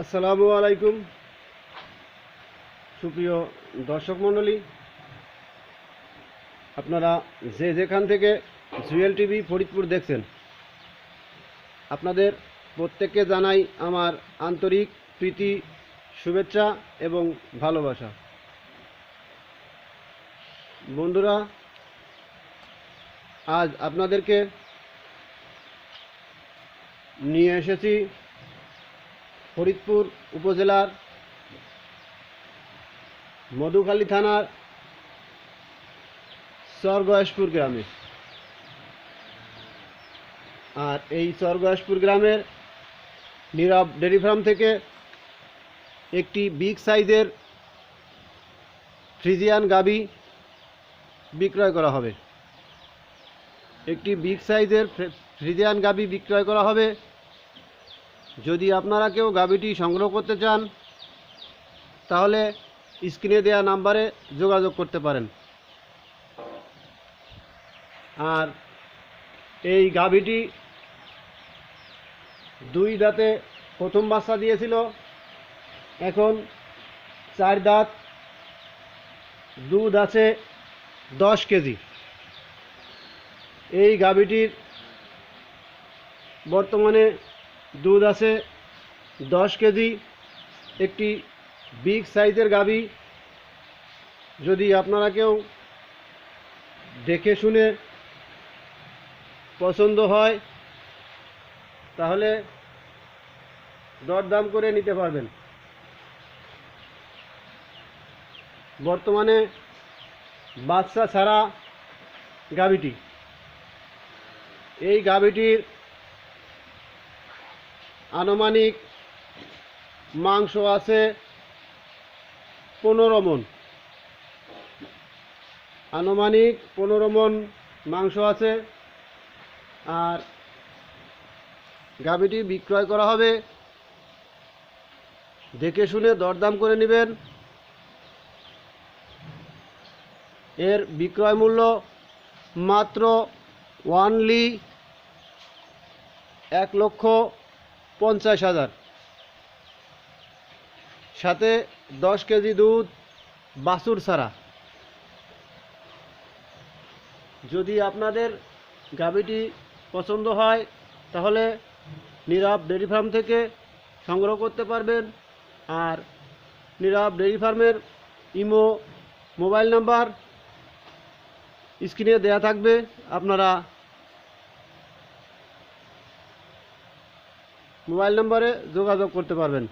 আসসালামু আলাইকুম। সুপ্রিয় দর্শক মণ্ডলী, আপনারা যে যেখান থেকে জুয়েল টিভি ফরিদপুর দেখছেন, আপনাদের প্রত্যেককে জানাই আমার আন্তরিক প্রীতি, শুভেচ্ছা এবং ভালোবাসা। বন্ধুরা, আজ আপনাদেরকে নিয়ে এসেছি ফরিদপুর উপজেলার মধুখালী থানার স্বর্গয়েশপুর গ্রামে। আর এই স্বর্গয়েশপুর গ্রামের নীরব ডেরি ফার্ম থেকে একটি বিগ সাইজের ফ্রিজিয়ান গাবি বিক্রয় করা হবে। একটি বিগ সাইজের ফ্রিজিয়ান গাবি বিক্রয় করা হবে। যদি আপনারা কেউ গাবিটি সংগ্রহ করতে চান, তাহলে স্ক্রিনে দেওয়া নাম্বারে যোগাযোগ করতে পারেন। আর এই গাভিটি দুই দাঁতে প্রথম বাচ্চা দিয়েছিল, এখন চার দাঁত দুধ আছে দশ কেজি। এই গাভিটির বর্তমানে দুধ আছে, দশ কেজি, একটি বিগ সাইজের গাভি যদি আপনারা কেউ দেখে শুনে পছন্দ হয়, তাহলে দরদাম করে নিতে পারবেন। বর্তমানে বাচ্চা ছাড়া গাভিটি এই গাভিটির আনুমানিক মাংস আছে পনেরো মন আনুমানিক পনেরো মন মাংস আছে আর গাভিটি বিক্রয় করা হবে। দেখে শুনে দরদাম করে নেবেন। এর বিক্রয় মূল্য মাত্র ওয়ানলি এক লক্ষ পঞ্চাশ হাজার। সাথে দশ কেজি দুধ, বাছুর ছাড়া। যদি আপনাদের গাভিটি পছন্দ হয়, তাহলে নীরব ডেয়ারি ফার্ম থেকে সংগ্রহ করতে পারবেন। আর নীরব ডেয়ারি ফার্মের ইমো, মোবাইল নাম্বার স্ক্রিনে দেয়া থাকবে। আপনারা মোবাইল নম্বরে যোগাযোগ করতে পারবেন।